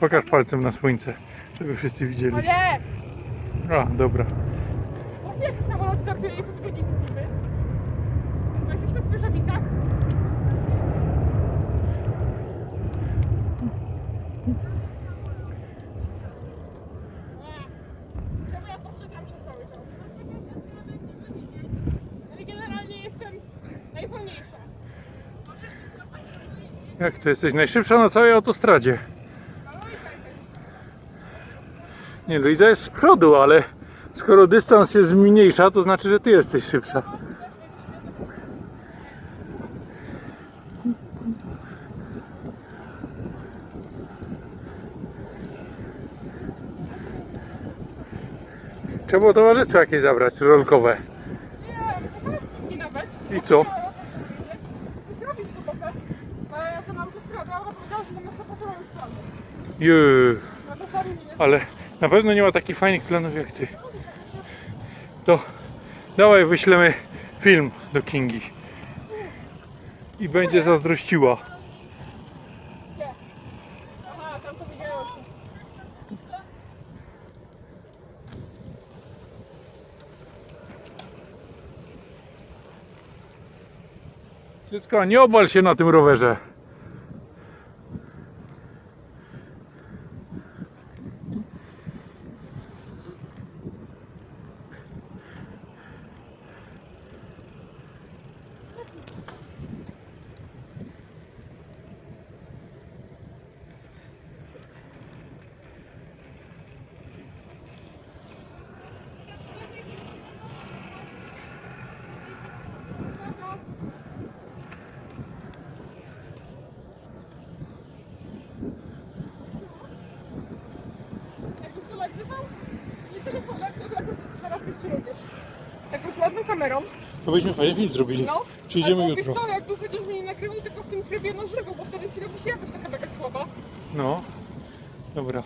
Pokaż palcem na słońce, żeby wszyscy widzieli. nie! A, dobra. Właśnie jak samolot startuje, jest odpowiedni widzimy. Bo jesteśmy w Pyrzowicach. Czemu ja poprzedzam przez cały czas? Ale generalnie jestem najwolniejsza. Jak to jesteś najszybsza na całej autostradzie? Nie, Luiza jest z przodu, ale skoro dystans się zmniejsza, to znaczy, że ty jesteś szybsza. Trzeba było towarzystwo jakieś zabrać, rolkowe. Nie, nie nawet. I co? Ale na. No pewno nie ma takich fajnych planów jak ty. To dawaj wyślemy film do Kingi. I będzie zazdrościła. Dziecko, nie obal się na tym rowerze. Nie telefonem, to zaraz. Taką z ładną kamerą. To byśmy fajny film zrobili. No. Przyjdziemy Albo jutro. Wiesz co, jakby będziesz mnie nie nagrywał, tylko w tym trybie na żywo, bo wtedy ci robi się jakoś taka mega słaba. No. Dobra.